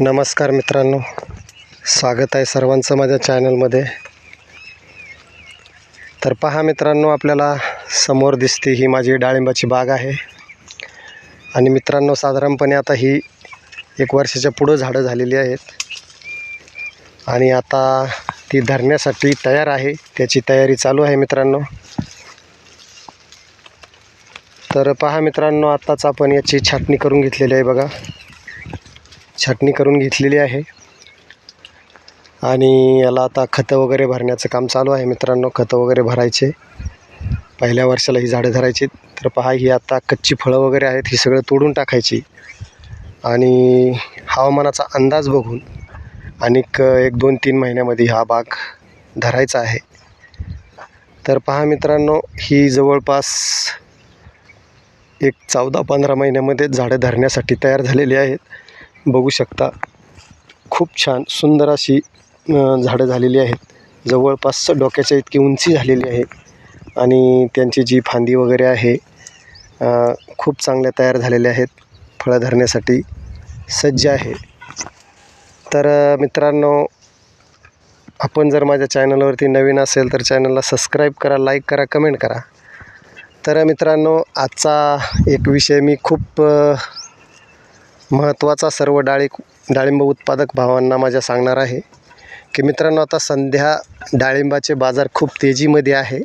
नमस्कार मित्रांनो स्वागत आहे सर्वांचं माझ्या चॅनलमध्ये. तर पहा मित्रांनो आपल्याला समोर दिसते ही माझी डाळिंबाची बाग आहे. आणि मित्रांनो साधारणपणे आता ही एक वर्षाच्या पुढं झाडं झालेली आहेत. आणि आता ती धरण्यासाठी तयार आहे त्याची तयारी चालू आहे मित्रांनो. तर पहा मित्रांनो आत्ताच आपण याची छाटणी करून घेतलेली आहे बघा. छाटणी करून घेतलेली आहे. आणि याला आता खतं वगैरे भरण्याचं काम चालू आहे मित्रांनो. खतं वगैरे भरायचे. पहिल्या वर्षाला ही झाडं धरायची. तर पहा ही आता कच्ची फळं वगैरे आहेत ही सगळं तोडून टाकायची. आणि हवामानाचा अंदाज बघून आणिक एक दोन तीन महिन्यामध्ये हा बाग धरायचा आहे. तर पहा मित्रांनो ही जवळपास एक चौदा पंधरा महिन्यामध्ये झाडं धरण्यासाठी तयार झालेली आहेत. बघू शकता. खूप छान सुंदर अशी झाडं झालेली आहेत. जवळपास डोक्याच्या इतकी उंची झालेली आहे. आणि त्यांची जी फांदी वगैरे आहे खूप चांगल्या तयार झालेल्या आहेत. फळं धरण्यासाठी सज्ज आहे. तर मित्रांनो आपण जर माझ्या चॅनलवरती नवीन असेल तर चॅनलला सबस्क्राईब करा लाईक करा कमेंट करा. तर मित्रांनो आजचा एक विषय मी खूप महत्त्वाचा सर्व डाळी डाळिंब उत्पादक भावांना माझ्या सांगणार आहे की मित्रांनो आता सध्या डाळिंबाचे बाजार खूप तेजीमध्ये आहे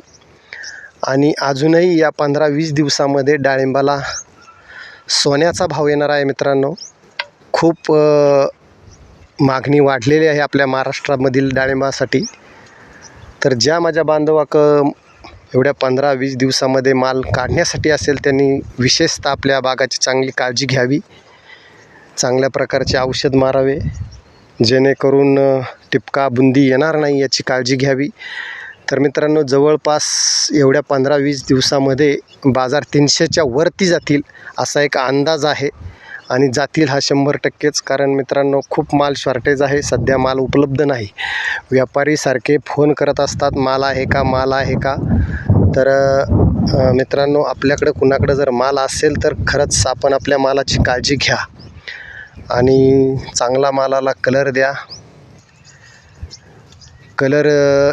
आणि अजूनही या पंधरा वीस दिवसामध्ये डाळिंबाला सोन्याचा भाव येणार आहे मित्रांनो. खूप मागणी वाढलेली आहे आपल्या महाराष्ट्रामधील डाळिंबासाठी. तर ज्या माझ्या बांधवाक एवढ्या पंधरा वीस दिवसामध्ये माल काढण्यासाठी असेल त्यांनी विशेषतः आपल्या बागाची चांगली काळजी घ्यावी. चांगल्या प्रकारचे औषध मारावे. जेणेकरून टिपका बुंदी येणार नाही याची काळजी घ्यावी. तर मित्रांनो जवळपास एवढ्या पंधरा वीस दिवसामध्ये बाजार तीनशेच्या वरती जातील असा एक अंदाज आहे. आणि जातील हा शंभर टक्केच कारण मित्रांनो खूप माल शॉर्टेज आहे. सध्या माल उपलब्ध नाही. व्यापारी सारखे फोन करत असतात माल आहे का? माल आहे का? तर मित्रांनो आपल्याकडं कुणाकडं जर माल असेल तर खरंच आपण आपल्या मालाची काळजी घ्या. आणि चांगला मालाला कलर द्या. कलर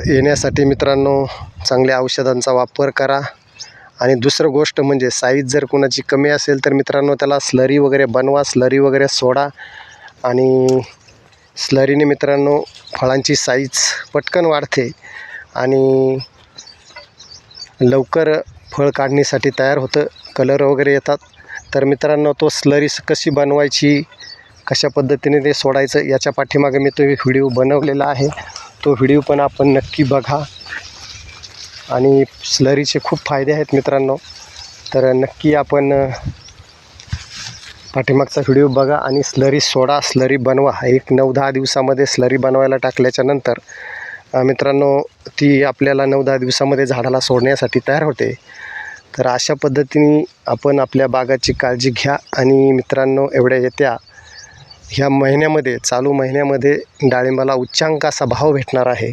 येण्यासाठी मित्रांनो चांगल्या औषधांचा वापर करा. आणि दुसरं गोष्ट म्हणजे साईज जर कोणाची कमी असेल तर मित्रांनो त्याला स्लरी वगैरे बनवा स्लरी वगैरे सोडा. आणि स्लरीने मित्रांनो फळांची साईज पटकन वाढते. आणि लवकर फळ काढणीसाठी तयार होतं. कलर वगैरे येतात. तर मित्रांनो तो स्लरीस कशी बनवायची कशा पद्धतीने ते सोडायचं याच्या पाठीमागे मी तो व्हिडिओ बनवलेला आहे. तो व्हिडिओ पण आपण नक्की बघा. आणि स्लरीचे खूप फायदे आहेत मित्रांनो. तर नक्की आपण पाठीमागचा व्हिडिओ बघा आणि स्लरी सोडा. स्लरी बनवा. एक नऊ दहा दिवसामध्ये स्लरी बनवायला टाकल्याच्या नंतर मित्रांनो ती आपल्याला नऊ दहा दिवसामध्ये झाडाला सोडण्यासाठी तयार होते. तर अशा पद्धतीने आपण आपल्या बागाची काळजी घ्या आणि मित्रांनो एवढ्या येत्या ह्या महिन्यामध्ये चालू महिन्यामध्ये डाळिंबाला उच्चांक असा भाव भेटणार आहे.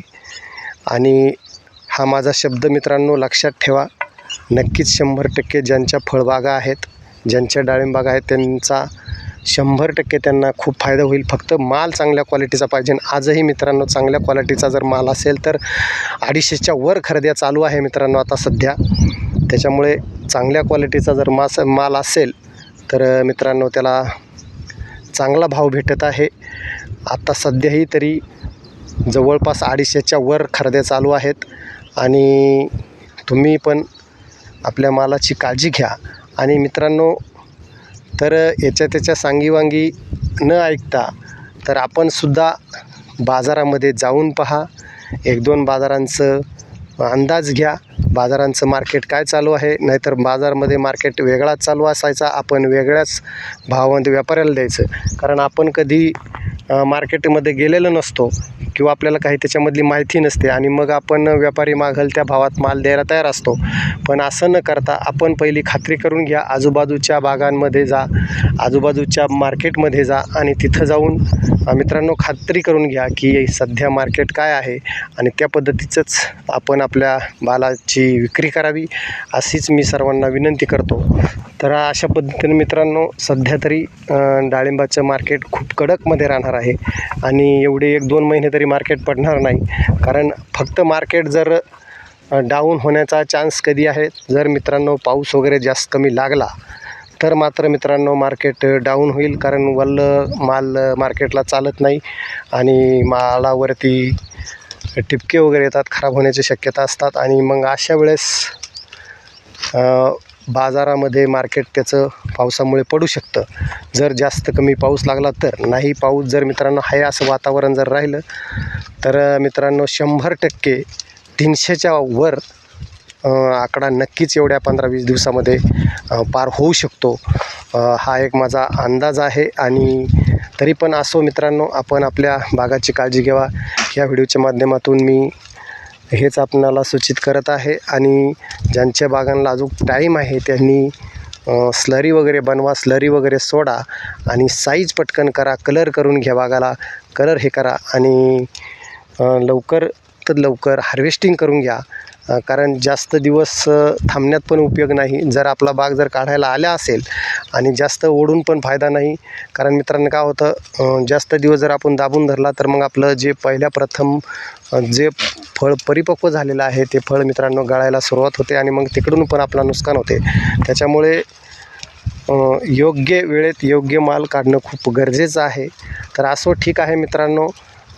आणि हा माझा शब्द मित्रांनो लक्षात ठेवा. नक्कीच शंभर टक्के ज्यांच्या फळबागा आहेत ज्यांच्या डाळिंबागा आहेत त्यांचा शंभर टक्के त्यांना खूप फायदा होईल. फक्त माल चांगल्या क्वालिटीचा पाहिजे आजही मित्रांनो चांगल्या क्वालिटीचा जर माल असेल तर अडीचशेच्या वर खरेद्या चालू आहे मित्रांनो आता सध्या. त्याच्यामुळे चांगल्या क्वालिटीचा जर मास माल असेल तर मित्रांनो त्याला चांगला भाव भेटत आहे. आत्ता सध्याही तरी जवळपास अडीचशेच्या वर खरेद्या चालू आहेत. आणि तुम्ही पण आपल्या मालाची काळजी घ्या. आणि मित्रांनो तर याच्या त्याच्या सांगीवांगी न ऐकता तर आपणसुद्धा बाजारामध्ये जाऊन पहा. एक दोन बाजारांचं अंदाज घ्या. बाजारांचं मार्केट काय चालू आहे? नाहीतर बाजारमध्ये मार्केट वेगळाच चालू असायचा आपण वेगळ्याच भावांत व्यापाऱ्याला द्यायचं. कारण आपण कधी मार्केटमध्ये गेलेलो नसतो किंवा आपल्याला काही त्याच्यामधली माहिती नसते आणि मग आपण व्यापारी मागल त्या भावात माल द्यायला तयार असतो. पण असं न करता आपण पहिली खात्री करून घ्या आजूबाजूच्या बागांमध्ये जा आजूबाजूच्या मार्केटमध्ये जा आणि तिथं जाऊन मित्रांनो खात्री करून घ्या की सध्या मार्केट काय आहे आणि त्या पद्धतीचंच आपण आपल्या मालाची विक्री करावी अशीच मी सर्वांना विनंती करतो. तर अशा पद्धतीने मित्रांनो सध्या तरी डाळिंबाचं मार्केट खूप कडकमध्ये राहणार आहे. आणि एवढे एक दोन महिने तरी मार्केट पडणार नाही. कारण फक्त मार्केट जर डाऊन होण्याचा चान्स कधी आहे? जर मित्रांनो पाऊस वगैरे जास्त कमी लागला तर मात्र मित्रांनो मार्केट डाऊन होईल. कारण वल्ल माल मार्केटला चालत नाही आणि मालावरती टिपके वगैरे येतात खराब होण्याची शक्यता असतात. आणि मग अशा वेळेस बाजारामध्ये मार्केट त्याचं पावसामुळे पडू शकतं. जर जास्त कमी पाऊस लागला तर नाही पाऊस जर मित्रांनो आहे असं वातावरण जर राहिलं तर मित्रांनो शंभर टक्के तीनशेच्या वर आकडा नक्कीच एवढ्या पंधरा वीस दिवसामध्ये पार होऊ शकतो. हा एक माझा अंदाज आहे आणि तरी पण असो मित्रांनो आपण आपल्या बागाची काळजी घ्यावा. या व्हिडिओच्या माध्यमातून मी हेच आपणाला सूचित करत आहे आणि ज्यांच्या बागांना अजून टाईम आहे त्यांनी स्लरी वगैरे बनवा स्लरी वगैरे सोडा आणि साईज पटकन करा कलर करून घ्या बागाला कलर हे करा आणि लवकर तर लवकर हार्वेस्टिंग करून घ्या. कारण जास्त दिवस थांबण्यात पण उपयोग नाही. जर आपला बाग जर काढायला आला असेल आणि जास्त ओढून पण फायदा नाही. कारण मित्रांनो काय होतं जास्त दिवस जर आपण दाबून धरला तर मग आपलं जे पहिल्या प्रथम जे फळ परिपक्व झालेलं आहे ते फळ मित्रांनो गळायला सुरुवात होते आणि मग तिकडून पण आपला नुकसान होते. त्याच्यामुळे योग्य वेळेत योग्य माल काढणं खूप गरजेचं आहे. तर असो ठीक आहे मित्रांनो.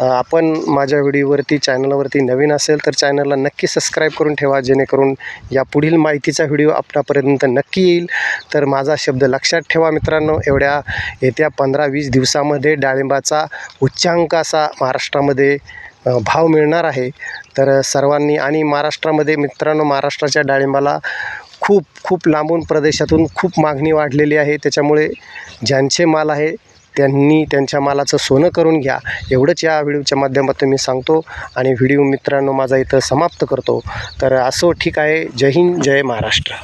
आपण माझ्या व्हिडिओवरती चॅनलवरती नवीन असेल तर चॅनलला नक्की सबस्क्राईब करून ठेवा जेणेकरून या पुढील माहितीचा व्हिडिओ आपल्यापर्यंत नक्की येईल. तर माझा शब्द लक्षात ठेवा मित्रांनो एवढ्या येत्या पंधरा वीस दिवसामध्ये डाळिंबाचा उच्चांक असा महाराष्ट्रामध्ये भाव मिळणार आहे. तर सर्वांनी आणि महाराष्ट्रामध्ये मित्रांनो महाराष्ट्राच्या डाळिंबाला खूप खूप लांबून प्रदेशातून खूप मागणी वाढलेली आहे. त्याच्यामुळे ज्यांचे माल आहे त्यांनी त्यांच्या मालाचं सोनं करून घ्या. एवढंच या व्हिडिओच्या माध्यमातून मी सांगतो आणि व्हिडिओ मित्रांनो माझा इथं समाप्त करतो. तर असो ठीक आहे. जय हिंद जय महाराष्ट्र.